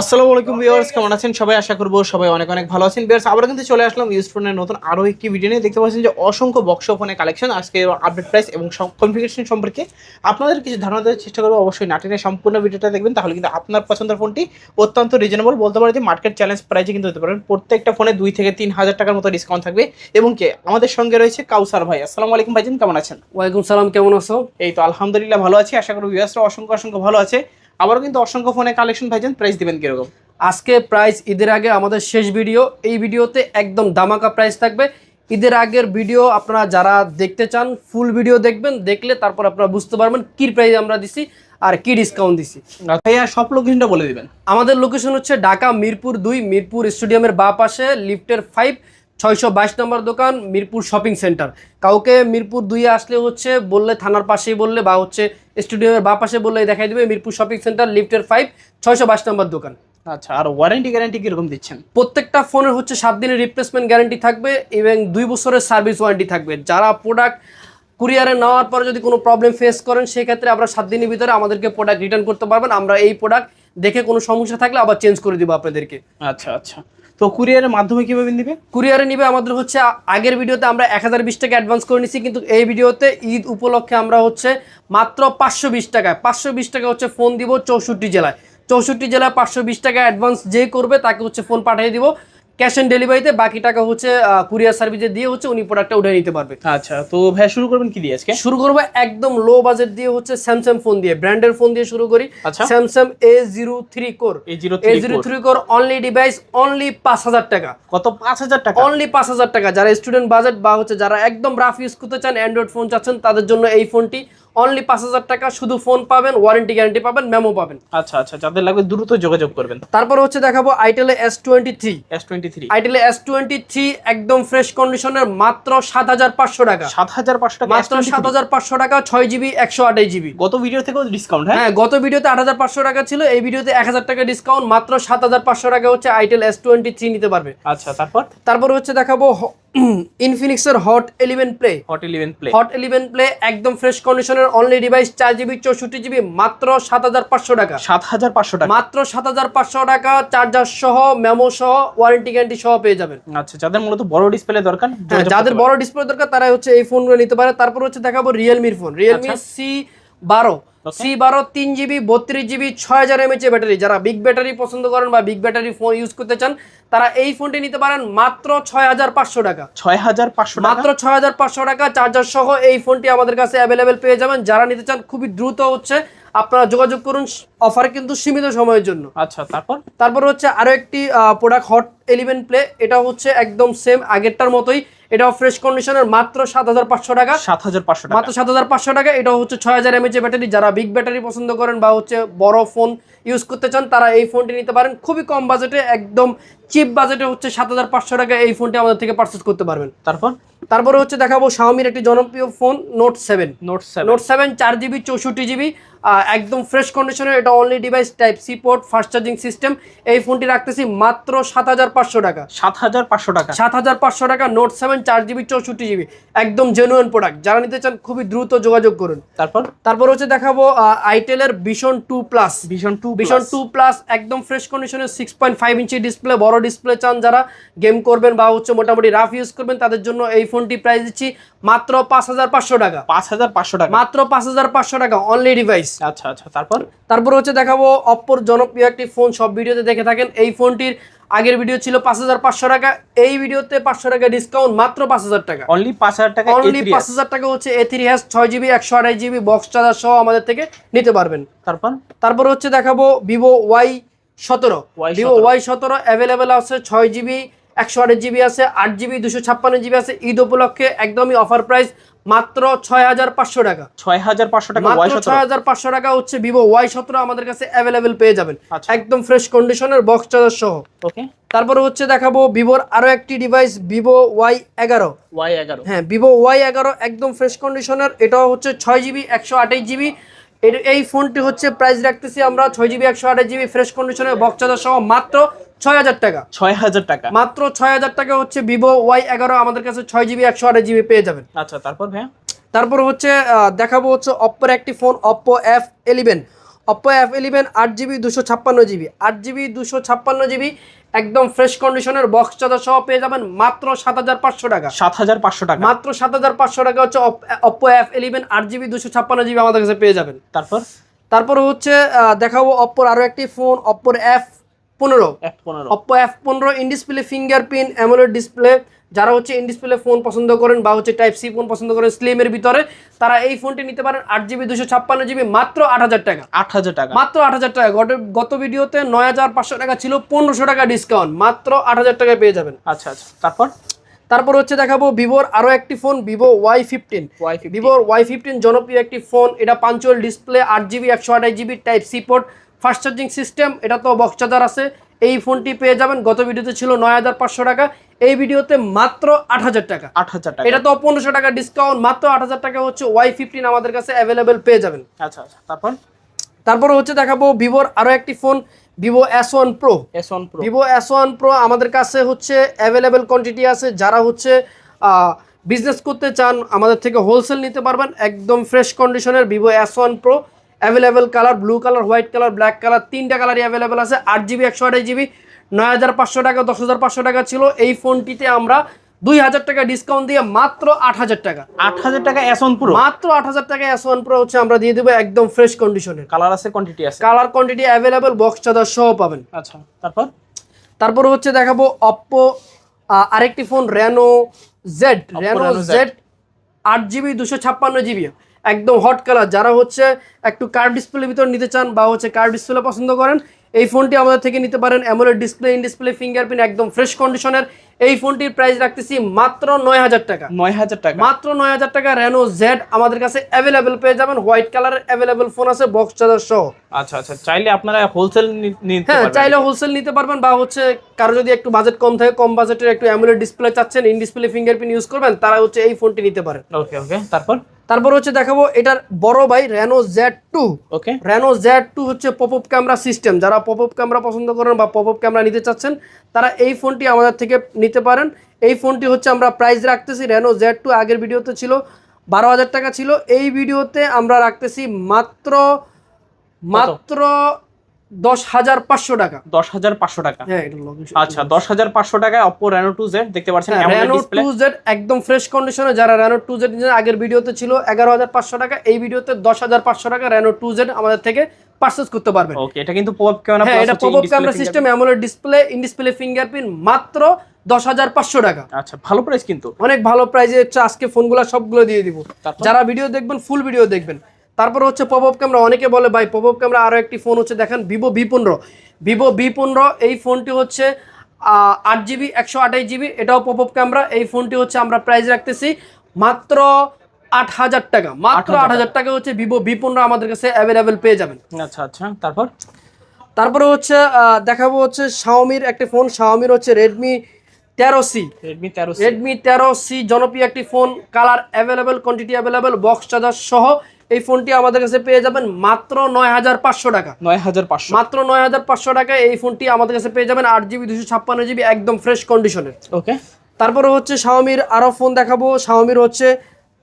আসসালামু আলাইকুম ভিউয়ার্স কেমন আছেন? সবাই আশা করব সবাই অনেক অনেক ভালো আছেন। ভিউয়ার্স আবার কিন্তু চলে আসলাম ইউজ ফোনের নতুন আরও একটি ভিডিও নিয়ে। দেখতে পাচ্ছেন যে অসংখ্য বক্স ফোনের কালেকশন আজকে আপডেট প্রাইস এবং কনফিগারেশন সম্পর্কে আপনাদের কিছু ধারণা দেওয়ার চেষ্টা করব। অবশ্যই নাটিনের সম্পূর্ণ ভিডিওটা দেখবেন তাহলে কিন্তু আপনার পছন্দের ফোনটি অত্যন্ত রিজনেবল বলতে পারে যে মার্কেট চ্যালেঞ্জ প্রাইসে কিন্তু হতে পারেন। প্রত্যেকটা ফোনে দুই থেকে তিন হাজার টাকার মতো ডিসকাউন্ট থাকবে। এবং কে? আমাদের সঙ্গে রয়েছে কাউসার ভাই। আসসালামু আলাইকুম ভাইজান কেমন আছেন? ওয়ালাইকুম সালাম কেমন আছো? এই তো আলহামদুলিল্লাহ ভালো আছি। আশা করি ভিউয়ার্সরা অসংখ্য অসংখ্য ভালো আছে। আবারও কিন্তু অসংখ্য ফোনের কালেকশন ভাইজান প্রাইস দিবেন কীরকম? আজকে প্রাইস ঈদের আগে আমাদের শেষ ভিডিও এই ভিডিওতে একদম দামাকা প্রাইস থাকবে। ঈদের আগের ভিডিও আপনারা যারা দেখতে চান ফুল ভিডিও দেখবেন দেখলে তারপর আপনারা বুঝতে পারবেন কি প্রাইস আমরা দিছি আর কি ডিসকাউন্ট দিছি। ভাইয়া সব লোকেশনটা বলে দিবেন। আমাদের লোকেশন হচ্ছে ঢাকা মিরপুর দুই মিরপুর স্টেডিয়ামের বা পাশে লিফটের ফাইভ ছয়শো বাইশ নম্বর দোকান মিরপুর শপিং সেন্টার। কাউকে মিরপুর দুইয়ে আসলে হচ্ছে বললে থানার পাশেই বললে বা হচ্ছে স্টেডিয়ামের বা পাশে বললে দেখাই দেবে মিরপুর শপিং সেন্টার লিফটের ফাইভ ছয়শো বাইশ নম্বর দোকান। আচ্ছা আর ওয়ারেন্টি গ্যারান্টি কীরকম দিচ্ছেন? প্রত্যেকটা ফোনের হচ্ছে সাত দিনের রিপ্লেসমেন্ট গ্যারান্টি থাকবে এবং দুই বছরের সার্ভিস ওয়ারেন্টি থাকবে। যারা প্রোডাক্ট কুরিয়ারে নেওয়ার পরে যদি কোনো প্রবলেম ফেস করেন সেক্ষেত্রে আমরা সাত দিনের ভিতরে আমাদেরকে প্রোডাক্ট রিটার্ন করতে পারবেন। আমরা এই প্রোডাক্ট দেখে কোনো সমস্যা থাকলে আবার চেঞ্জ করে দিব আপনাদেরকে। আচ্ছা আচ্ছা। তো কুরিয়ারের মাধ্যমে কীভাবে নিবে? কুরিয়ারে নিবে আমাদের হচ্ছে আগের ভিডিওতে আমরা এক হাজার বিশ টাকা অ্যাডভান্স করে নিছি, কিন্তু এই ভিডিওতে ঈদ উপলক্ষে আমরা হচ্ছে মাত্র পাঁচশো বিশ টাকায়, পাঁচশো বিশ টাকা হচ্ছে ফোন দিব চৌষট্টি জেলায়। চৌষট্টি জেলায় পাঁচশো বিশ টাকা অ্যাডভান্স যে করবে তাকে হচ্ছে ফোন পাঠিয়ে দিব। ক্যাশ অন ডেলিভারিতে বাকি টাকা হচ্ছে কুরিয়ার সার্ভিসে দিয়ে হচ্ছে উনি প্রোডাক্টটা উঠে নিতে পারবে। আচ্ছা তো ভাইয়া শুরু করবেন কি দিয়ে আজকে? শুরু করব একদম লো বাজেট দিয়ে হচ্ছে স্যামসাং ফোন দিয়ে ব্র্যান্ডের ফোন দিয়ে শুরু করি। Samsung A zero three core A zero three core only device only পাঁচ হাজার টাকা। কত? পাঁচ হাজার টাকা? অনলি পাঁচ হাজার টাকা। যারা স্টুডেন্ট বাজেট বা হচ্ছে যারা একদম রাফ ইউজ করতে চান অ্যান্ড্রয়েড ফোন চাচ্ছেন তাদের জন্য এই ফোনটি অনলি পাঁচ হাজার টাকা। শুধু ফোন পাবেন ওয়ারেন্টি গ্যারান্টি পাবেন মেমো পাবেন। আচ্ছা আচ্ছা যাদের লাগবে দ্রুত যোগাযোগ করবেন। তারপর হচ্ছে দেখাবো Itel S twenty three S twenty আইটেলে S twenty three একদম ফ্রেশ কন্ডিশনের মাত্র সাত হাজার পাঁচশো টাকা। সাত হাজার পাঁচশো টাকা মাত্র সাত হাজার পাঁচশো টাকা ছয় জিবি একশো আঠাশ জিবি গত ভিডিও থেকেও ডিসকাউন্ট হ্যাঁ? হ্যাঁ গত ভিডিওতে আট হাজার পাঁচশো টাকা ছিল এই ভিডিওতে এক হাজার টাকা ডিসকাউন্ট মাত্র সাত হাজার পাঁচশো টাকা হচ্ছে আইটেল এস টোয়েন্টি থ্রি নিতে পারবে। আচ্ছা তারপর? তারপর হচ্ছে দেখাবো ইনফিনিক্সের Hot eleven Play Hot eleven Play Hot eleven Play একদম ফ্রেশ কন্ডিশনের অনলি ডিভাইস চার জিবি চৌষট্টি জিবি মাত্র সাত হাজার পাঁচশো টাকা। সাত হাজার পাঁচশো টাকা। মাত্র সাত হাজার পাঁচশো টাকা চার্জার সহ মেমো সহ ওয়ারেন্টি গ্যারান্টি সহ পেয়ে যাবেন। আচ্ছা যাদের মূলত বড় ডিসপ্লে দরকার হ্যাঁ, যাদের বড় ডিসপ্লে দরকার তারা হচ্ছে এই ফোনগুলো নিতে পারে। তারপর হচ্ছে দেখাবো রিয়েলমির ফোন রিয়েলমি সি বারো। সি বারো তিন জিবি বত্রিশ জিবি ছয় হাজার এমএচ ব্যাটারি। যারা বিগ ব্যাটারি পছন্দ করেন বা বিগ ব্যাটারি ফোন ইউজ করতে চান তারা এই ফোনটি নিতে পারেন মাত্র ছয় হাজার পাঁচশো টাকা। ছয় হাজার পাঁচশো মাত্র ছয় হাজার পাঁচশো টাকা চার্জার সহ এই ফোনটি আমাদের কাছে অ্যাভেলেবেল পেয়ে যাবেন। যারা নিতে চান খুবই দ্রুত হচ্ছে। আপনারা যোগাযোগ করুন অফার কিন্তু সীমিত সময়ের জন্য। আচ্ছা তারপর? তারপর হচ্ছে আরও একটি প্রোডাক্ট হট এলিভেন প্লে এটা হচ্ছে একদম সেম আগেরটার মতোই। এটাও ফ্রেশ কন্ডিশনের মাত্র সাত হাজার পাঁচশো টাকা। সাত হাজার পাঁচশো টাকা। মাত্র সাত হাজার পাঁচশো টাকা এটা হচ্ছে ছয় হাজার এমএচ ব্যাটারি যারা বিগ ব্যাটারি পছন্দ করেন বা হচ্ছে বড় ফোন ইউজ করতে চান তারা এই ফোনটি নিতে পারেন। খুবই কম বাজেটে একদম চিপ বাজেটে হচ্ছে সাত হাজার পাঁচশো টাকা এই ফোনটি আমাদের থেকে পারচেস করতে পারবেন। তারপর? তারপরে হচ্ছে দেখাবো শাওমির একটি জনপ্রিয় phone Note seven Note seven Note seven চার জিবি চৌষট্টি জিবি একদম ফ্রেশ কন্ডিশনের এটা only device type C port fast charging system এই ফোনটি রাখতেছি মাত্র সাত হাজার পাঁচশো টাকা। সাত হাজার পাঁচশো টাকা। সাত হাজার পাঁচশো টাকা নোট সেভেন চার জিবি চৌষট্টি জিবি একদম জেনুইন প্রোডাক্ট যারা নিতে চান খুবই দ্রুত যোগাযোগ করুন। তারপর? তারপর হচ্ছে দেখাবো আইটেলের Vision two plus Vision two Vision two plus একদম ফ্রেশ কন্ডিশনের six point five inch display বড় ডিসপ্লে চান যারা। গেম করবেন বা হচ্ছে মোটামুটি রাফ ইউজ করবেন তাদের জন্য এই ফোনটি প্রাইস দিচ্ছি মাত্র পাঁচ হাজার পাঁচশো টাকা। পাঁচ হাজার পাঁচশো টাকা। মাত্র পাঁচ হাজার পাঁচশো টাকা অনলি ডিভাইস আচ্ছা আচ্ছা তারপর? তারপর হচ্ছে দেখাবো অপ্পোর জনপ্রিয় একটি ফোন সব ভিডিওতে দেখে থাকেন। এই ফোনটির আগের ভিডিও ছিল পাঁচ হাজার পাঁচশো টাকা এই ভিডিওতে পাঁচশো টাকা ডিসকাউন্ট মাত্র পাঁচ হাজার টাকা। অনলি পাঁচ হাজার টাকা অনলি পাঁচ হাজার টাকা হচ্ছে এ থ্রি হ্যাশ ছয় জিবি একশো আড়াই জিবি বক্স চার্জার সহ আমাদের থেকে নিতে পারবেন। তারপর? তারপর হচ্ছে দেখাবো ভিভো ওয়াই সতেরো। Y17 ভিভো ওয়াই সতেরো অ্যাভেলেবেল আছে ছয় জিবি একশো আট জিবি আছে আট জিবি দুশো ছাপ্পান্ন জিবি আছে ঈদ উপলক্ষে একদমই অফার প্রাইস মাত্র ছয় হাজার পাঁচশো টাকা। ছয় হাজার পাঁচশো টাকা মাত্র ছয় হাজার পাঁচশো টাকা হচ্ছে ভিভো ওয়াই সতেরো আমাদের কাছে অ্যাভেলেবেল পেয়ে যাবেন। আচ্ছা। একদম ফ্রেশ কন্ডিশনের বক্স চার্জার সহ। ওকে তারপরে হচ্ছে দেখাবো ভিভোর আরও একটি ডিভাইস ভিভো ওয়াই এগারো। ওয়াই এগারো। হ্যাঁ ভিভো ওয়াই এগারো একদম ফ্রেশ কন্ডিশনের এটাও হচ্ছে ছয় জিবি একশো আঠাশ জিবি। এই ফোনটি হচ্ছে প্রাইস রাখতেছি আমরা ছয় জিবি একশো আঠাশ জিবি ফ্রেশ কন্ডিশনের বক্স চার্জার সহ মাত্র ছয় হাজার টাকা। ছয় হাজার টাকা। মাত্র ছয় হাজার টাকা হচ্ছে ভিভো ওয়াই এগারো আমাদের কাছে ছয় জিবি একশো আঠাশ জিবি পেয়ে যাবেন। আচ্ছা তারপর ভাইয়া? তারপর হচ্ছে দেখাবো হচ্ছে অপ্পোর একটি phone Oppo F eleven Oppo F eleven আট জিবি দুশো ছাপ্পান্ন জিবি আট জিবি দুশো ছাপ্পান্ন জিবি একদম ফ্রেশ কন্ডিশনের বক্স চার্জার সহ পেয়ে যাবেন মাত্র সাত হাজার পাঁচশো টাকা। সাত হাজার পাঁচশো টাকা। মাত্র সাত হাজার পাঁচশো টাকা হচ্ছে অপো এফ ইলেভেন আট জিবি দুশো ছাপ্পান্ন জিবি আমাদের কাছে পেয়ে যাবেন। তারপর? তারপরে হচ্ছে দেখাবো অপ্পোর আরও একটি ফোন অপ্পোর এফ পনেরো। অপ্পো এফ পনেরো in display fingerprint AMOLED display যারা হচ্ছে ইন ডিসপ্লে ফোন পছন্দ করেন বা হচ্ছে টাইপ সি ফোন পছন্দ করেন স্লিমের ভিতরে তারা এই ফোনটি নিতে পারেন আট জিবি দুশো ছাপ্পান্ন জিবি মাত্র আট হাজার টাকা। আট হাজার টাকা। মাত্র আট হাজার টাকা। গত গত ভিডিওতে নয় হাজার পাঁচশো টাকা ছিল পনেরোশো টাকা ডিসকাউন্ট মাত্র আট হাজার টাকায় পেয়ে যাবেন। আচ্ছা আচ্ছা। তারপর? তারপর হচ্ছে দেখাবো ভিভোর আরও একটি ফোন ভিভো ওয়াই ফিফটিন ভিভোর ওয়াই ফিফটিন জনপ্রিয় একটি ফোন এটা পাঞ্চুয়াল ডিসপ্লে আট জিবি একশো আঠাশ GB type C port fast charging system এটা তো বক্স চার্জার আছে। এই ফোনটি পেয়ে যাবেন গত ভিডিওতে ছিল নয় হাজার পাঁচশো টাকা এই ভিডিওতে মাত্র আট হাজার টাকা। আট হাজার টাকা। এটা তো পনেরোশো টাকা ডিসকাউন্ট মাত্র আট হাজার টাকা হচ্ছে ওয়াই ফিফটিন আমাদের কাছে অ্যাভেলেবেল পেয়ে যাবেন। আচ্ছা আচ্ছা তারপর? তারপরে হচ্ছে দেখাবো ভিভোর আরও একটি phone Vivo S one pro S one pro Vivo S one pro আমাদের কাছে হচ্ছে অ্যাভেলেবেল কোয়ান্টিটি আছে যারা হচ্ছে বিজনেস করতে চান আমাদের থেকে হোলসেল নিতে পারবেন একদম ফ্রেশ কন্ডিশনের Vivo S one pro available colour blue colour white colour black colour তিনটা কালারই অ্যাভেলেবেল আছে। আট জিবি একশো আঠাশ জিবি নয় হাজার পাঁচশো টাকা দশ হাজার পাঁচশো টাকা ছিল। এই ফোনটিতে আমরা দুই হাজার টাকা ডিসকাউন্ট দিয়ে মাত্র আট হাজার টাকা। আট হাজার টাকা এস ওয়ান প্রো মাত্র আট হাজার টাকা এস ওয়ান প্রো হচ্ছে আমরা দিয়ে দেবো একদম ফ্রেশ কন্ডিশনের কালার আছে কোয়ান্টিটি আছে? Colour quantity available box charger সহ পাবেন। আচ্ছা তারপর? তারপর হচ্ছে দেখাবো অপ্পো আরেকটি phone Reno Z Reno Z আট জিবি দুশো ছাপ্পান্ন জিবি একদম হট কালার যারা হচ্ছে একটু কার ডিসপ্লের ভিতর নিতে চান বা হচ্ছে কার ডিসপ্লে পছন্দ করেন এই ফোনটি আমাদের থেকে নিতে পারেন। AMOLED display in display fingerprint একদম ফ্রেশ কন্ডিশনের এই ফোনটির প্রাইস রাখতেছি মাত্র নয় হাজার টাকা। নয় হাজার টাকা। মাত্র নয় হাজার টাকা রেনো জেড আমাদের কাছে অ্যাভেলেবেল পেয়ে যাবেন। হোয়াইট কালারের অ্যাভেলেবেল ফোন আছে বক্স চার্জার সহ। আচ্ছা আচ্ছা। চাইলে আপনারা হোলসেল নিতে হ্যাঁ চাইলে হোলসেল নিতে পারবেন বা হচ্ছে কারও যদি একটু বাজেট কম থাকে কম বাজেটের একটু অ্যামুলেট ডিসপ্লে চাচ্ছেন ইন ডিসপ্লে ফিঙ্গারপ্রিন্ট ইউজ করবেন তারা হচ্ছে এই ফোনটি নিতে পারেন। ওকে ওকে তারপর? তারপর হচ্ছে দেখাবো এটার বড় ভাই Reno Z two okay. Reno Z two হচ্ছে পপ আপ ক্যামেরা সিস্টেম যারা পপ আপ ক্যামেরা পছন্দ করেন বা পপ আপ ক্যামেরা নিতে চাচ্ছেন তারা এই ফোনটি আমাদের থেকে নিতে পারেন। এই ফোনটি হচ্ছে আমরা প্রাইস রাখতেছি রেনো জেড টু আগের ভিডিওতে ছিল বারো হাজার টাকা ছিল। এই ভিডিওতে আমরা রাখতেছি মাত্র মাত্র দশ হাজার পাঁচশো টাকা। দশ হাজার পাঁচশো টাকা। হ্যাঁ আচ্ছা দশ হাজার পাঁচশো টাকায় অপো রেনো টু জেড দেখতে পাচ্ছেন র্যানো টু জেড একদম ফ্রেশ কন্ডিশনে যারা র্যানো টু জেড আগের ভিডিওতে ছিল এগারো হাজার পাঁচশো টাকা এই ভিডিওতে দশ হাজার পাঁচশো টাকা র্যানো টু জেড আমাদের থেকে করতে পারবেন। ওকে এটা কিন্তু পপ ক্যামেরা হ্যাঁ এটা pop camera system AMOLED display in display fingerprint মাত্র দশ হাজার পাঁচশো টাকা। আচ্ছা ভালো প্রাইস কিন্তু। অনেক ভালো আজকে ফোনগুলো সবগুলো দিয়ে দিব। যারা ভিডিও দেখবেন ফুল ভিডিও দেখবেন। তারপর হচ্ছে পপ আপ ক্যামেরা অনেকে বলে ভাই পপ আপ ক্যামেরা আরও একটি ফোন হচ্ছে। দেখেন ভিভো ভি পনেরো ভিভো ভি পনেরো এই ফোনটি হচ্ছে আট জিবি একশো আঠাশ জিবি এটাও পপ আপ ক্যামেরা এই ফোনটি হচ্ছে আমরা প্রাইস রাখতেছি মাত্র আট হাজার টাকা মাত্র আট হাজার টাকা। হচ্ছে ভিভো ভি পনেরো আমাদের কাছে অ্যাভেলেবেল পেয়ে যাবেন। আচ্ছা আচ্ছা তারপর? তারপরে হচ্ছে দেখাবো হচ্ছে শাওমির একটি ফোন শাওমির হচ্ছে রেডমি তেরো সি। রেডমি তেরো রেডমি তেরো সি জনপ্রিয় একটি phone colour available quantity available box charger সহ এই ফোনটি আমাদের কাছে পেয়ে যাবেন মাত্র নয় হাজার পাঁচশো টাকা। নয় হাজার পাঁচশো। মাত্র নয় হাজার পাঁচশো টাকায় এই ফোনটি আমাদের কাছে পেয়ে যাবেন আট জিবি দুশো ছাপ্পান্ন জিবি একদম ফ্রেশ কন্ডিশনের ওকে। তারপরে হচ্ছে শাওমির আরও ফোন দেখাবো। শাওমির হচ্ছে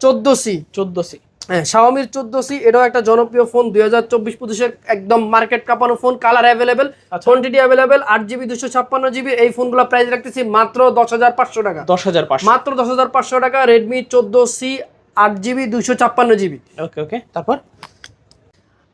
চোদ্দ সি। চোদ্দ সি। হ্যাঁ শাওমির চোদ্দ সি এটাও একটা জনপ্রিয় ফোন দুই হাজার চব্বিশ পঁচিশের একদম মার্কেট কাঁপানো phone colour available. Quantity available আট জিবি দুশো ছাপ্পান্ন জিবি এই ফোনগুলো প্রাইস রাখতেছি মাত্র দশ হাজার পাঁচশো টাকা। দশ হাজার মাত্র দশ হাজার পাঁচশো টাকা রেডমি চোদ্দ সি আট জিবি দুশো ছাপ্পান্ন জিবি। ওকে ওকে তারপর?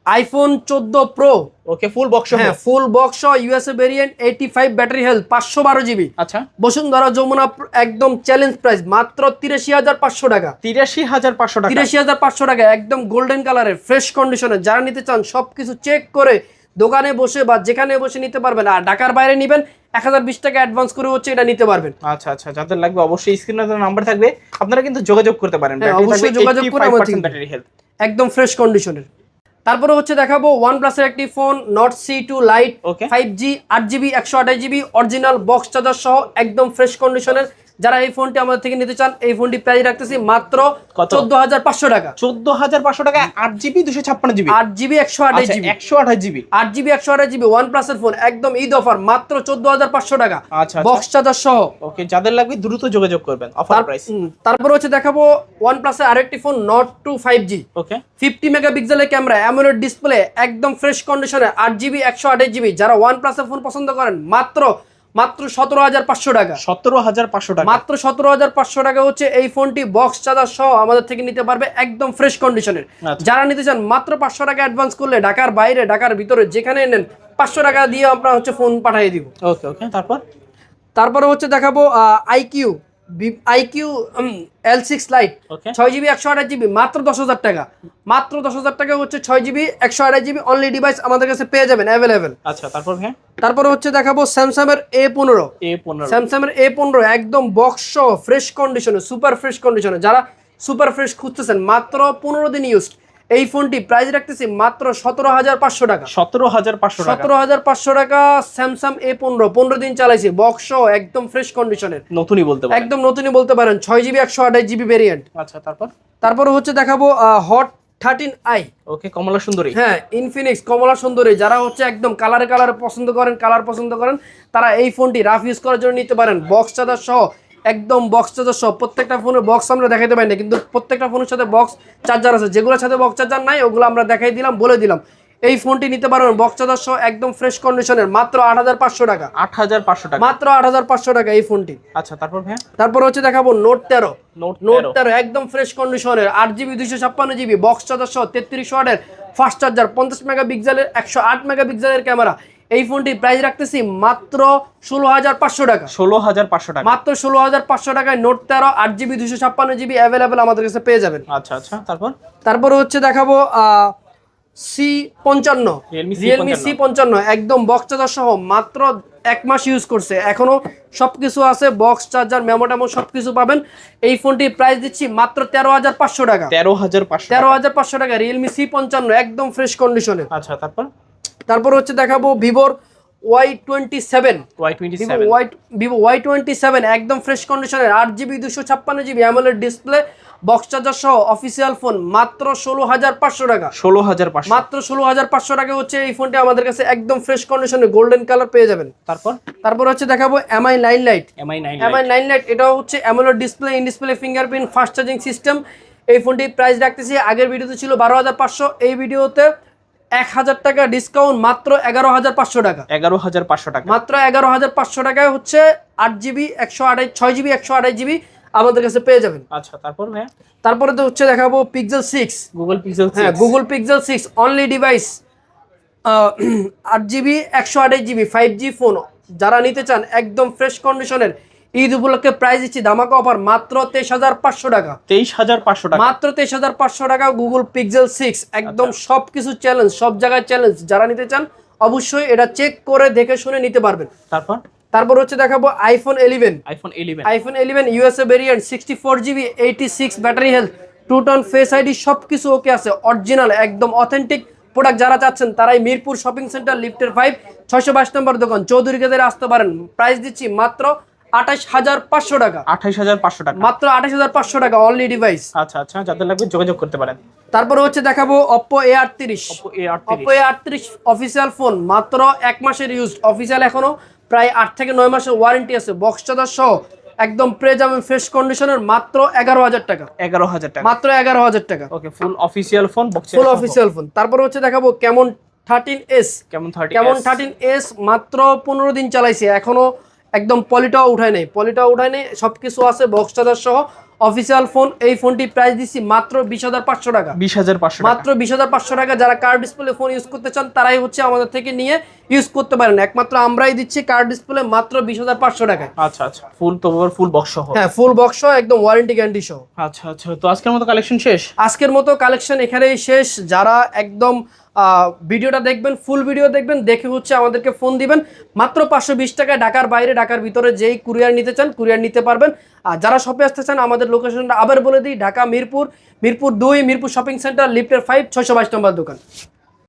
আইফোন চোদ্দ প্রো ওকে ফুল বক্স হ্যাঁ full box USA variant eighty five battery health পাঁচশো বারো জিবি। আচ্ছা। বসুন্ধরা যমুনা একদম চ্যালেঞ্জ প্রাইস মাত্র তিরাশি হাজার পাঁচশো টাকা। তিরাশি হাজার পাঁচশো টাকা। তিরাশি হাজার পাঁচশো টাকা একদম গোল্ডেন কালারের ফ্রেশ কন্ডিশনে যারা নিতে চান সব কিছু চেক করে দোকানে বসে বা যেখানে বসে নিতে পারবেন আর ঢাকার বাইরে নেবেন এক হাজার বিশ টাকা অ্যাডভান্স করে হচ্ছে এটা নিতে পারবেন। আচ্ছা আচ্ছা যাদের লাগবে অবশ্যই স্ক্রিনে নাম্বার থাকবে। আপনারা কিন্তু যোগাযোগ করতে পারেন। হ্যাঁ, অবশ্যই যোগাযোগ করে একদম ফ্রেশ কন্ডিশনের তারপরে হচ্ছে দেখাবো ওয়ান প্লাসের একটি phone Nord C two Lite. Five G আট জিবি একশো আঠাশ জিবি অরিজিনাল বক্স চার্জার সহ একদম ফ্রেশ কন্ডিশনের যারা এই ফোনটি আমাদের থেকে নিতে চান এই ফোনটি প্রাইস রাখতেছি মাত্র চোদ্দ হাজার পাঁচশো টাকা। চোদ্দ হাজার পাঁচশো টাকা আট জিবি দুশো ছাপ্পান্ন জিবি। আট জিবি একশো আঠাশ জিবি। একশো আঠাশ জিবি। আট জিবি একশো আঠাশ জিবি ওয়ান প্লাসের ফোন একদম ঈদ অফার মাত্র চোদ্দ হাজার পাঁচশো টাকা। আচ্ছা আচ্ছা। বক্স চার্জার সহ। ওকে যাদের লাগবে দ্রুত যোগাযোগ করবেন অফার প্রাইস তারপর হচ্ছে দেখাবো ওয়ান প্লাসের আরেকটি phone Nord two five G okay. Fifty মেগাপিক্সেলের ক্যামেরা অ্যামোলেড ডিসপ্লে একদম ফ্রেশ কন্ডিশনে আট জিবি একশো আঠাশ জিবি। যারা ওয়ান প্লাসের ফোন পছন্দ করেন মাত্র মাত্র সতেরো হাজার পাঁচশো টাকা। সতেরো হাজার পাঁচশো টাকা। মাত্র সতেরো হাজার পাঁচশো টাকা হচ্ছে এই ফোনটি বক্স চার্জার সহ আমাদের থেকে নিতে পারবে একদম ফ্রেশ কন্ডিশনের আচ্ছা। যারা নিতে চান মাত্র পাঁচশো টাকা অ্যাডভান্স করলে ঢাকার বাইরে ঢাকার ভিতরে যেখানে নেন পাঁচশো টাকা দিয়ে আমরা হচ্ছে ফোন পাঠিয়ে দিব। ওকে ওকে তারপর? তারপরে হচ্ছে দেখাবো iQOO iQOO L six Lite ছয় জিবি একশো আঠাশ জিবি মাত্র দশ হাজার টাকা। মাত্র দশ হাজার টাকা হচ্ছে ছয় জিবি একশো আঠাশ জিবি অনলি ডিভাইস আমাদের কাছে পেয়ে যাবেন অ্যাভেলেবেল আচ্ছা তারপর হ্যাঁ? তারপরে হচ্ছে দেখাবো স্যামসাংয়ের এ পনেরো। এ পনেরো। স্যামসাংয়ের এ পনেরো একদম বক্স ফ্রেশ কন্ডিশনে সুপার ফ্রেশ কন্ডিশনে যারা সুপার ফ্রেশ খুঁজতেছেন মাত্র পনেরো দিন ইউজ এই ফোনটি প্রাইস রাখতেছি মাত্র সতেরো হাজার পাঁচশো টাকা। সতেরো হাজার পাঁচশো সতেরো হাজার পাঁচশো টাকা স্যামসাং এ পনেরো পনেরো দিন চালাইছি বক্স একদম ফ্রেশ কন্ডিশনের নতুনই বলতে একদম নতুনই বলতে পারেন ছয় জিবি একশো আঠাশ জিবি ভেরিয়েন্ট আচ্ছা তারপর? তারপর হচ্ছে দেখাবো হট থার্টিন আই ওকে কমলা সুন্দরী। হ্যাঁ ইনফিনিক্স কমলা সুন্দরী যারা হচ্ছে একদম কালারে কালারে পছন্দ করেন কালার পছন্দ করেন তারা এই ফোনটি রাফ ইউজ করার জন্য নিতে পারেন বক্স চার্জার সহ। একদম বক্স চার্জার সহ প্রত্যেকটা ফোনের বক্স আমরা দেখাইতে পারি না কিন্তু প্রত্যেকটা ফোনের সাথে বক্স চার্জার আছে। যেগুলোর সাথে বক্স চার্জার নাই ওগুলো আমরা দেখাই দিলাম বলে দিলাম। এই ফোনটি নিতে পারবেন বক্স চার্জার সহ একদম ফ্রেশ কন্ডিশনের মাত্র আট হাজার পাঁচশো টাকা। আট হাজার পাঁচশো টাকা? মাত্র আট হাজার পাঁচশো টাকা এই ফোনটি আচ্ছা তারপর হ্যাঁ তারপর হচ্ছে দেখাবো নোট তেরো। নোট তেরো। তেরো একদম ফ্রেশ কন্ডিশনের আট জিবি দুইশো ছাপ্পান্ন জিবি বক্স চার্জার সহ তেত্রিশ ওয়াটের ফাস্ট চার্জার পঞ্চাশ মেগা পিক্সেলের একশো আট মেগা পিক্সেলের ক্যামেরা এই ফোনটির প্রাইস রাখতেছি মাত্র ষোলো হাজার পাঁচশো টাকা। ষোলো হাজার পাঁচশো টাকা। মাত্র ষোলো হাজার পাঁচশো টাকায় নোট তেরো আট জিবি দুশো ছাপ্পান্ন জিবি অ্যাভেলেবেল আমাদের কাছে পেয়ে যাবেন। আচ্ছা আচ্ছা তারপর? তারপরে হচ্ছে দেখাবো সি পঞ্চান্ন। রিয়েলমি সি পঞ্চান্ন। একদম বক্স চার্জার সহ মাত্র এক মাস ইউজ করছে। এখনও সবকিছু আছে বক্স চার্জার মেমো টেমো সবকিছু পাবেন। এই ফোনটির প্রাইস দিচ্ছি মাত্র তেরো হাজার পাঁচশো টাকা। তেরো হাজার পাঁচশো তেরো হাজার পাঁচশো টাকা রিয়েলমি সি পঞ্চান্ন একদম ফ্রেশ কন্ডিশনে আচ্ছা তারপর? তারপর হচ্ছে দেখাবো ভিভোর Y twenty seven. Y twenty seven. Y Vivo Y twenty seven একদম ফ্রেশ কন্ডিশনের আট জিবি দুশো ছাপ্পান্ন GB AMOLED display box charger সহ অফিসিয়াল ফোন মাত্র ষোলো হাজার পাঁচশো টাকা। ষোলো হাজার পাঁচশো। মাত্র ষোলো হাজার পাঁচশো টাকা হচ্ছে এই ফোনটি আমাদের কাছে একদম ফ্রেশ কন্ডিশনে গোল্ডেন কালার পেয়ে যাবেন। তারপর? তারপর হচ্ছে দেখাবো Mi nine Lite Mi nine Mi nine Lite এটাও হচ্ছে AMOLED display in display fingerprint fast charging system এই ফোনটির প্রাইস রাখতেছি আগের ভিডিওতে ছিল বারো হাজার পাঁচশো এই ভিডিওতে এক হাজার টাকা ডিসকাউন্ট মাত্র এগারো হাজার পাঁচশো টাকা। এগারো হাজার পাঁচশো টাকা। মাত্র এগারো হাজার পাঁচশো টাকায় হচ্ছে আট জিবি একশো আঠাশ ছয় জিবি একশো আঠাশ জিবি আমাদের কাছে পেয়ে যাবেন। আচ্ছা তারপর হ্যাঁ তারপরে তো হচ্ছে দেখাবো পিক্সেল সিক্স গুগল পিক্সেল হ্যাঁ Google Pixel six only device আট জিবি একশো আঠাশ জিবি ফাইভ জি ফোন যারা নিতে চান একদম ফ্রেশ কন্ডিশনের ঈদ উপলক্ষে প্রাইস দিচ্ছি ধামাকা অফার মাত্র তেইশ হাজার পাঁচশো টাকা। তেইশ হাজার পাঁচশো টাকা। মাত্র তেইশ হাজার পাঁচশো টাকা গুগল পিক্সেল সিক্স একদম সব কিছু চ্যালেঞ্জ সব জায়গায় চ্যালেঞ্জ যারা নিতে চান অবশ্যই এটা চেক করে দেখে শুনে নিতে পারবেন। তারপর? তারপর হচ্ছে দেখাবো iPhone eleven iPhone eleven iPhone eleven USA variant sixty four GB eighty six battery health true tone face ID সব কিছু ওকে আছে অরিজিনাল একদম অথেন্টিক প্রোডাক্ট যারা চাচ্ছেন তারাই মিরপুর শপিং সেন্টার লিফটের ফাইভ ছয়শো বাইশ নম্বর দোকান। চৌধুরী গেদের আসতে পারেন। প্রাইস দিচ্ছি মাত্র আঠাশ হাজার পাঁচশো টাকা। আঠাইশ হাজার পাঁচশো টাকা। মাত্র আঠাশ হাজার পাঁচশো টাকা অনলি ডিভাইস আচ্ছা আচ্ছা যাদের লাগবে যোগাযোগ করতে পারেন। তারপরে হচ্ছে দেখাবো এ আটত্রিশ Oppo A38 অপ্পো এ আটত্রিশ অফিসিয়াল ফোন মাত্র এক মাসের ইউজ অফিসিয়াল এখনও প্রায় আট থেকে নয় মাসের ওয়ারেন্টি আছে। বক্স চার্জার সহ একদম প্রেজ এবং ফ্রেশ কন্ডিশনের মাত্র এগারো হাজার টাকা। এগারো হাজার টাকা। মাত্র এগারো হাজার টাকা। Okay full official phone full official phone তারপর হচ্ছে দেখাবো কেমন থার্টিন এস কেমন কেমন থার্টিন এস মাত্র পনেরো দিন চালাইছে। এখনও একদম পলিটাও উঠায় নেই পলিটাও উঠায় নেই সব কিছু আছে বক্স চার্জার সহ অফিসিয়াল ফোন এই ফোনটি প্রাইস দিচ্ছি মাত্র বিশ হাজার পাঁচশো টাকা। বিশ হাজার পাঁচশো মাত্র বিশ হাজার পাঁচশো টাকা যারা কার্ড ডিসপ্লে ফোন ইউজ করতে চান তারাই হচ্ছে আমাদের থেকে নিয়ে ইউজ করতে পারেন। একমাত্র আমরাই দিচ্ছি কার্ড ডিসপ্লে মাত্র বিশ হাজার পাঁচশো টাকা আচ্ছা আচ্ছা। ফুল তো ফুল বক্স সহ। হ্যাঁ ফুল বক্স সহ একদম ওয়ারেন্টি গ্যারান্টি সহ। আচ্ছা আচ্ছা। তো আজকের মতো কালেকশন শেষ? আজকের মতো কালেকশন এখানেই শেষ। যারা একদম ভিডিওটা দেখবেন ফুল ভিডিও দেখবেন, দেখে হচ্ছে আমাদেরকে ফোন দিবেন। মাত্র পাঁচশো বিশ টাকায় ঢাকার বাইরে, ঢাকার ভিতরে যেই কুরিয়ার নিতে চান কুরিয়ার নিতে পারবেন। আর যারা শপে আসতে চান, আমাদের লোকেশনটা আবার বলে দিই, ঢাকা মিরপুর মিরপুর দুই, মিরপুর শপিং সেন্টার লিফটের ফাইভ ছয়শো বাইশ নম্বর দোকান।